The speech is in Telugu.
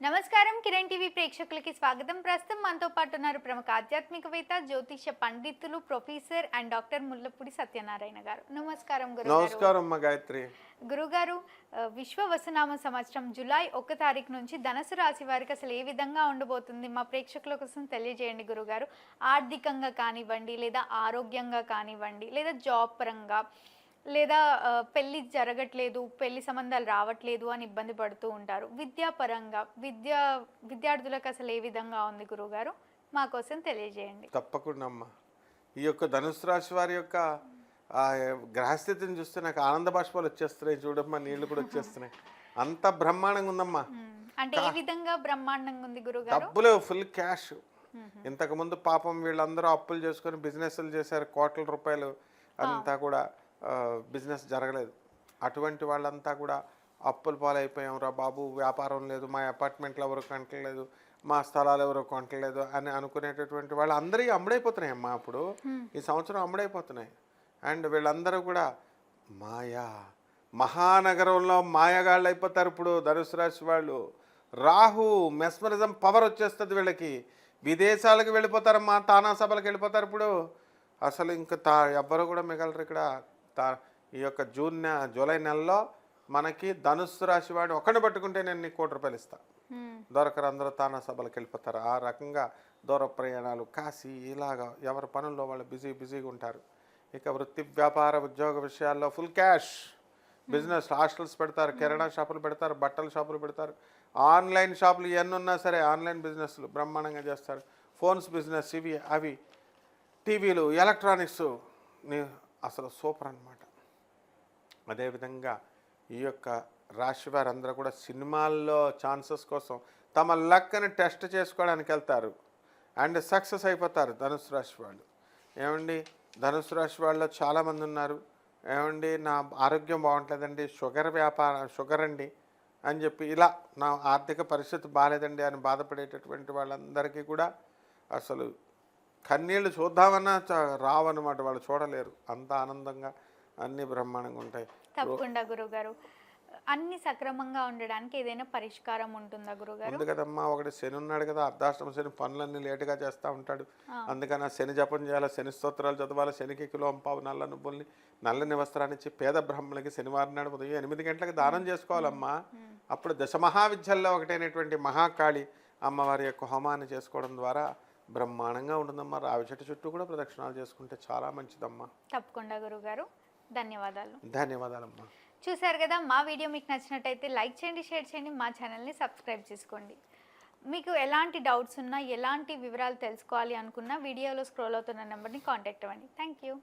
నమస్కారం కిరణ్ టీవీ ప్రేక్షకులకి స్వాగతం. ప్రస్తుతం మనతో పాటు ఉన్నారు ప్రముఖ ఆధ్యాత్మికవేత్త జ్యోతిష పండితులు professor and doctor Mullapudi Satyanarayana garu. నమస్కారం గురుగారు. నమస్కారం గాయత్రి. గురుగారు విశ్వ వసునామ సంవత్సరం జూలై ఒక తారీఖు నుంచి ధనుసు రాశి వారికి అసలు ఏ విధంగా ఉండబోతుంది? మా ప్రేక్షకుల కోసం తెలియజేయండి గురుగారు. ఆర్థికంగా కానివ్వండి లేదా ఆరోగ్యంగా కానివ్వండి లేదా జాబ్ పరంగా లేదా ఆ, పెళ్ళి జరగట్లేదు పెళ్ళి సంబంధాలు రావట్లేదు అని ఇబ్బంది పడుతూ ఉంటారు. విద్యాపరంగా విద్యా విద్యార్థులకు అసలు ఏ విధంగా ఉంది గురుగారు మా కోసం తెలియజేయండి. తప్పకుండా అమ్మ. ఈ యొక్క ధనుసు రాశి వారి యొక్క గ్రహస్థితిని చూస్తే నాకు ఆనంద బాష్పాలు వచ్చేస్తున్నాయి చూడమ్మా నీళ్ళు కూడా వచ్చేస్తున్నాయి. అంత బ్రహ్మాండంగా ఉందమ్మా. మ్మ్. అంటే ఏ విధంగా బ్రహ్మాండంగా ఉంది గురుగారు డబ్బులు ఫుల్ క్యాష్. ఇంతకుముందు పాపం వీళ్ళందరూ అప్పులు చేసుకొని బిజినెస్లు చేశారు కోట్ల రూపాయలు అంతా కూడా. బిజినెస్ జరగలేదు. అటువంటి వాళ్ళంతా కూడా అప్పుల పాలైపోయాం రా బాబు వ్యాపారం లేదు మా అపార్ట్మెంట్లు ఎవరు కొనట్లేదు మా స్థలాలు ఎవరు కొనట్లేదు అని అనుకునేటటువంటి వాళ్ళు అందరికీ అమ్ముడైపోతున్నాయి అమ్మా అప్పుడు ఈ సంవత్సరం అమ్ముడైపోతున్నాయి. అండ్ వీళ్ళందరూ కూడా మాయా. మహానగరంలో మాయగాళ్ళు అయిపోతారు ఇప్పుడు ధనుసు రాశి వాళ్ళు. రాహు మెస్మరిజం పవర్ వచ్చేస్తుంది వీళ్ళకి. విదేశాలకు వెళ్ళిపోతారమ్మా తానా సభలకు వెళ్ళిపోతారు ఇప్పుడు. అసలు ఇంకా తా ఎవ్వరు కూడా మిగలరు ఇక్కడ. తా ఈ యొక్క జూన్ నె జూలై నెలలో మనకి ధనుస్సు రాశి వాడు ఒక్కడిని పట్టుకుంటే నేను నీకు కోటి రూపాయలు ఇస్తా. దొరకరు అందరూ తానా సభలకు వెళ్ళిపోతారు. ఆ రకంగా దూర ప్రయాణాలు కాశీ ఇలాగా ఎవరి పనుల్లో వాళ్ళు బిజీ బిజీగా ఉంటారు. ఇక వృత్తి వ్యాపార ఉద్యోగ విషయాల్లో ఫుల్ క్యాష్. బిజినెస్ హాస్టల్స్ పెడతారు కిరాణా షాపులు పెడతారు బట్టల షాపులు పెడతారు. ఆన్లైన్ షాపులు ఇవన్నీ ఉన్నా సరే ఆన్లైన్ బిజినెస్లు బ్రహ్మాండంగా చేస్తారు. ఫోన్స్ బిజినెస్ ఇవి అవి. టీవీలు ఎలక్ట్రానిక్స్ అసలు సూపర్ అన్నమాట. అదేవిధంగా ఈ యొక్క రాశి వారందరూ కూడా సినిమాల్లో ఛాన్సెస్ కోసం తమ లక్ని టెస్ట్ చేసుకోవడానికి వెళ్తారు. అండ్ సక్సెస్ అయిపోతారు ధనుసు రాశి వాళ్ళు. ఏమండి? ధనుసు రాశి వాళ్ళు చాలామంది ఉన్నారు. ఏమండి? నా ఆరోగ్యం బాగుంటుందండి షుగర్ వ్యాపారం షుగర్ అండి అని చెప్పి ఇలా నా ఆర్థిక పరిస్థితి బాగాలేదండి అని బాధపడేటటువంటి వాళ్ళందరికీ కూడా అసలు కన్నీళ్ళు చూద్దామన్నా చ- రావన్నమాట వాళ్ళు చూడలేరు. అంత ఆనందంగా అన్ని బ్రహ్మాండంగా ఉంటాయి. తప్పకుండా గురుగారు. అన్ని సక్రమంగా ఉండడానికి ఏదైనా పరిష్కారం ఉంటుందా గురుగారు? ఉంది కదమ్మా ఒకటి శని ఉన్నాడు కదా అర్ధాష్టమ శని పనులన్నీ లేటుగా చేస్తూ ఉంటాడు. అందుకని ఆ శని జపం చేయాలి శని స్తోత్రాలు చదవాలి శనికి కిలో అంపావు నల్ల నువ్వుల్ని నల్లని వస్త్రాన్ని ఇచ్చి పేద బ్రాహ్మణులకి శనివారం నాడు ఉదయం ఎనిమిది గంటలకు దానం చేసుకోవాలమ్మా. అప్పుడు దశ మహావిద్యల్లో ఒకటైనటువంటి మహాకాళి అమ్మవారి యొక్క హోమాన్ని చేసుకోవడం ద్వారా బ్రహ్మాండంగా ఉంటుందమ్మా. రావి చెట్టు చుట్టూ కూడా ప్రదక్షిణాలు చేసుకుంటే చాలా మంచిదమ్మా. తప్పకుండా గురుగారు. ధన్యవాదాలు. ధన్యవాదాలమ్మా. చూశారు కదా మా వీడియో మీకు నచ్చినట్టయితే లైక్ చేయండి షేర్ చేయండి మా ఛానల్ని సబ్స్క్రైబ్ చేసుకోండి. మీకు ఎలాంటి డౌట్స్ ఉన్నా ఎలాంటి వివరాలు తెలుసుకోవాలి అనుకున్నా వీడియోలో స్క్రోల్ అవుతున్న నెంబర్ని కాంటాక్ట్ అవ్వండి. Thank you.